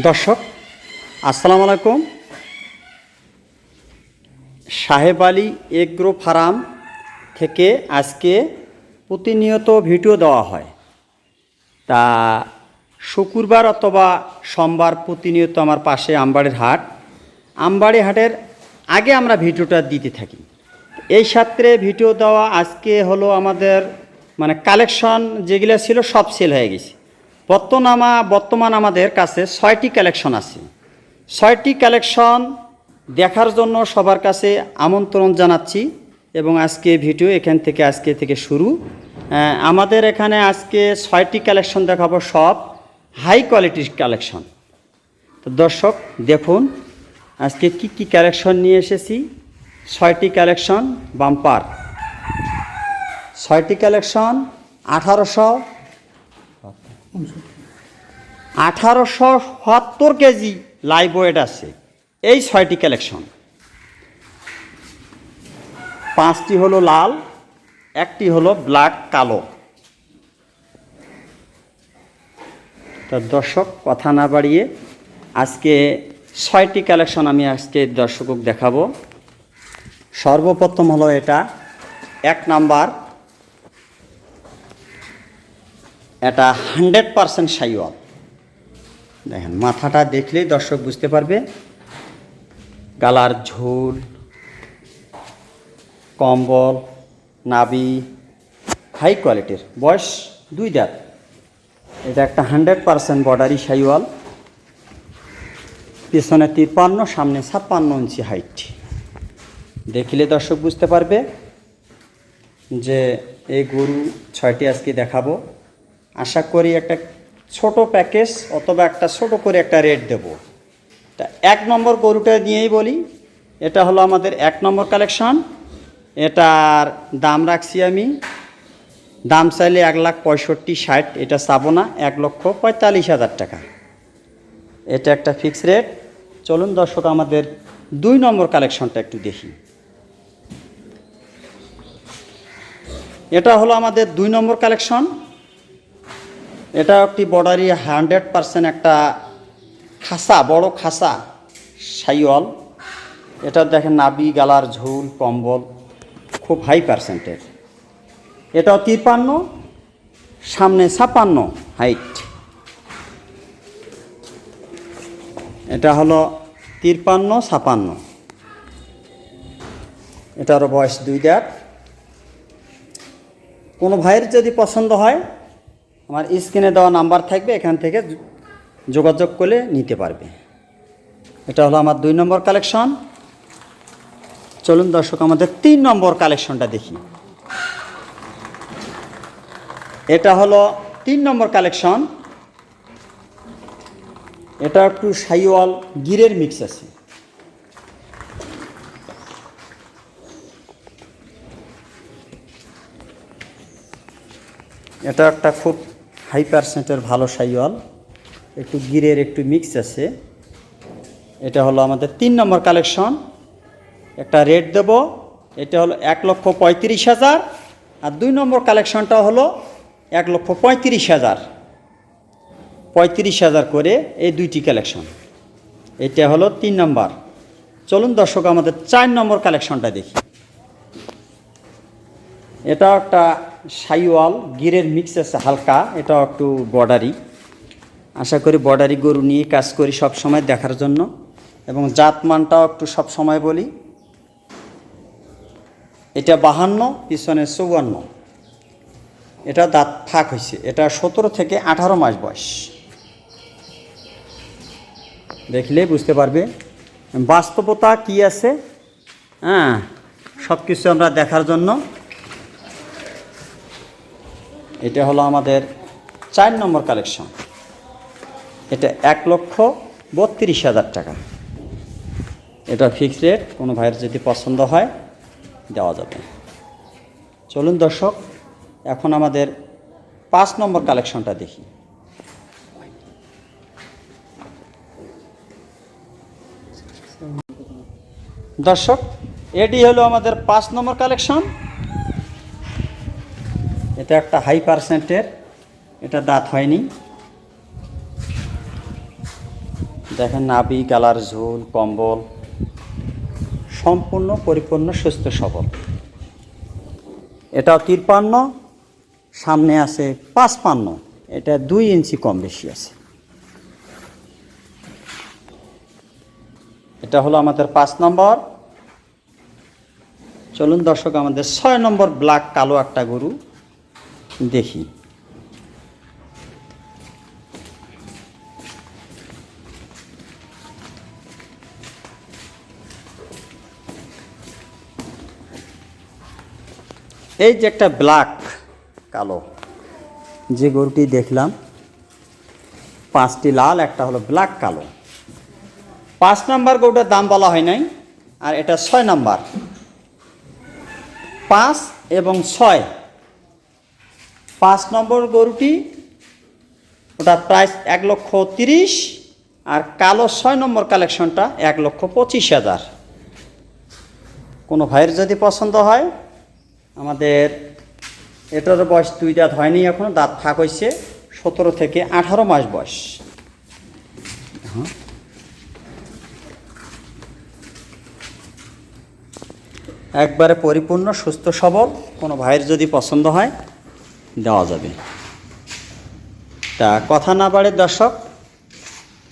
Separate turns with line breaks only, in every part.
দর্শক, আসসালামু আলাইকুম। সাহেব আলী এগ্রো ফার্ম থেকে আজকে প্রতিনিয়ত ভিডিও দেওয়া হয়। তা শুক্রবার অথবা সোমবার প্রতিনিয়ত আমার পাশে আমবাড়ির হাট। আমবাড়ি হাটের আগে আমরা ভিডিওটা দিতে থাকি। এই সাত্রে ভিডিও দেওয়া আজকে হলো আমাদের মানে কালেকশন যেগুলো ছিল সব সেল হয়ে গেছে। বর্তমানা বর্তমান আমাদের কাছে ছয়টি কালেকশন আছে। ছয়টি কালেকশন দেখার জন্য সবার কাছে আমন্ত্রণ জানাচ্ছি এবং আজকে ভিডিও এখান থেকে, আজকে থেকে শুরু। আমাদের এখানে আজকে ছয়টি কালেকশন দেখাবো সব হাই কোয়ালিটির কালেকশন তো দর্শক, দেখুন, আজকে কি কি কালেকশন নিয়ে এসেছি? ছয়টি কালেকশন বাম্পার ছয়টি কালেকশন আঠারোশো আঠারোশো সত্তর কেজি লাইভ ওয়েট আছে। এই ছয়টি কালেকশন পাঁচটি হলো লাল, একটি হলো ব্ল্যাক কালো। তো দর্শক, কথা না বাড়িয়ে আজকে ছয়টি কালেকশন আমি আজকে দর্শকক দেখাবো। সর্বপ্রথম হলো এটা, এক নাম্বার এটা হান্ড্রেড পারসেন্ট সাইওয়াল। দেখেন, মাথাটা দেখলেই দর্শক বুঝতে পারবে, গালার ঝোল, কম্বল নাবি হাই কোয়ালিটির বয়স দুই দাঁত। এটা একটা হান্ড্রেড পারসেন্ট বর্ডারি সাইওয়াল। পিছনে তিপ্পান্ন সামনে ছাপ্পান্ন ইঞ্চি হাইট দেখলে দর্শক বুঝতে পারবে যে এই গরু ছয়টি আজকে দেখাবো। আশা করি একটা ছোট প্যাকেজ অথবা একটা ছোট করে একটা রেট দেব। তা এক নম্বর গরুটা নিয়েই বলি, এটা হলো আমাদের এক নম্বর কালেকশন। এটার দাম রাখছি আমি, দাম চাইলে এক লাখ পঁয়ষট্টি, ষাট, এটা চাবো না, এক লক্ষ পঁয়তাল্লিশ হাজার টাকা। এটা একটা ফিক্স রেট। চলুন দর্শক, আমাদের দুই নম্বর কালেকশনটা একটু দেখি। এটা হলো আমাদের দুই নম্বর কালেকশন। এটা একটি বর্ডারি হান্ড্রেড পারসেন্ট একটা খাসা, বড় খাসা সাইওয়াল এটা দেখেন নাবি গালার ঝোল, কম্বল, খুব হাই পার্সেন্টের এটাও তিপ্পান্ন, সামনে ছাপান্ন হাইট এটা হলো তিপ্পান্ন ছাপান্ন এটারও বয়স দুই দাঁত কোনো ভাইয়ের যদি পছন্দ হয় আমার স্ক্রিনে দেওয়া নাম্বার থাকবে, এখান থেকে যোগাযোগ করলে নিতে পারবে। এটা হলো আমার দুই নম্বর কালেকশন। চলুন দর্শক, আমাদের তিন নম্বর কালেকশনটা দেখি। এটা হলো তিন নম্বর কালেকশন। এটা একটু সাইওয়াল গিরের মিক্স আছে। এটা একটা খুব হাই পার্সেন্টের ভালো সাইওয়াল। একটু গিরের একটু মিক্স আছে। এটা হলো আমাদের তিন নম্বর কালেকশন একটা রেট দেব। এটা হলো এক লক্ষ পঁয়ত্রিশ হাজার। আর দুই নম্বর কালেকশনটা হলো এক লক্ষ পঁয়ত্রিশ হাজার। পঁয়ত্রিশ হাজার করে এই দুইটি কালেকশন এটা হলো তিন নম্বর। চলুন দর্শক, আমাদের চার নম্বর কালেকশনটা দেখি। এটা একটা সাইওয়াল, গিরের মিক্স আছে হালকা, এটাও একটু বর্ডারি। আশা করি বর্ডারি গরু নিয়ে কাজ করি সব সময় দেখার জন্য। এবং জাতমানটাও একটু সব সময় বলি। এটা বাহান্ন, পিছনে চৌয়ান্ন। এটা দাঁত ফাঁক হয়েছে। এটা সতেরো থেকে আঠারো মাস বয়স। দেখলে বুঝতে পারবে। বাস্তবতা কি আছে? হ্যাঁ সব কিছু আমরা দেখার জন্য। এটা হলো আমাদের চার নম্বর কালেকশন। এটা এক লক্ষ বত্রিশ হাজার টাকা। এটা ফিক্সড রেট কোনো ভাইয়ের যদি পছন্দ হয়, দেওয়া যাবে। চলুন দর্শক, এখন আমাদের পাঁচ নম্বর কালেকশনটা দেখি। দর্শক, এটি হলো আমাদের পাঁচ নম্বর কালেকশন। এটা একটা হাই পার্সেন্টের এটা দাঁত হয়নি। দেখেন নাবি গালার ঝোল, কম্বল, সম্পূর্ণ, পরিপূর্ণ, সুস্থ, সবল। এটাও তিরপান্ন, সামনে আছে পাঁচপান্ন, এটা দুই ইঞ্চি কম বেশি আছে। এটা হলো আমাদের পাঁচ নম্বর। চলুন দর্শক, আমাদের ছয় নম্বর ব্ল্যাক কালো একটা গরু। দেখি। এই যে একটা ব্ল্যাক কালো, যে গরুটি দেখলাম, পাঁচটি লাল, একটা হলো ব্ল্যাক কালো। পাঁচ নাম্বার গরুটার দাম বলা হয় নাই, আর এটা ছয় নাম্বার। পাঁচ এবং ছয় পাঁচ নম্বর গরুটি, ওটার প্রাইস এক লক্ষ তিরিশ, আর কালো ছয় নম্বর কালেকশনটা এক লক্ষ পঁচিশ হাজার কোনো ভাইয়ের যদি পছন্দ হয়, আমাদের এটার বয়স দুই দাঁত হয়নি এখনও, দাঁত ফাঁক হয়েছে, সতেরো থেকে আঠারো মাস বয়স হ্যাঁ। একবারে পরিপূর্ণ, সুস্থ, সবল, কোনো ভাইয়ের যদি পছন্দ হয় দেওয়া যাবে। তা কথা না পারে দর্শক,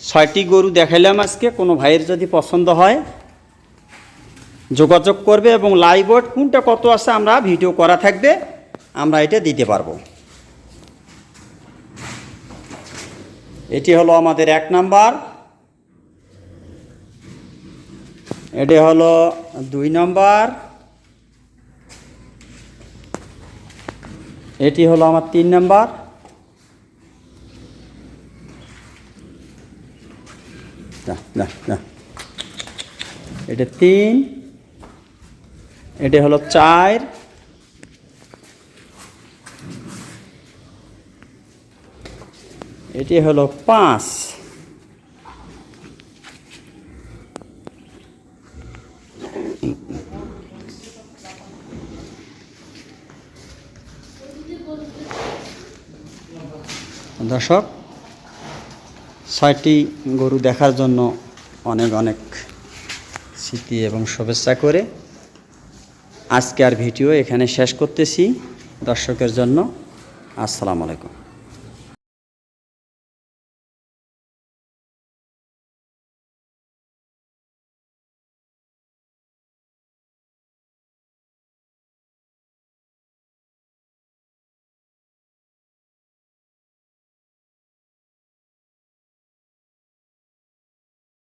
ছয়টি গরু দেখাইলাম আজকে, কোনো ভাইয়ের যদি পছন্দ হয় যোগাযোগ করবে এবং লাইভ ওয়েট কোনটা কত আছে আমরা ভিডিও করা থাকবে, আমরা এটা দিতে পারব। এটি হলো আমাদের এক নাম্বার। এটি হলো দুই নাম্বার। এটি হলো আমার তিন নাম্বার। এটা তিন। এটা হলো চার। এটি হলো পাঁচ। দর্শক, ছয়টি গরু দেখার জন্য অনেক অনেক স্মৃতি এবং শুভেচ্ছা করে আজকে আর ভিডিও এখানে শেষ করতেছি। দর্শকের জন্য আসসালামু আলাইকুম।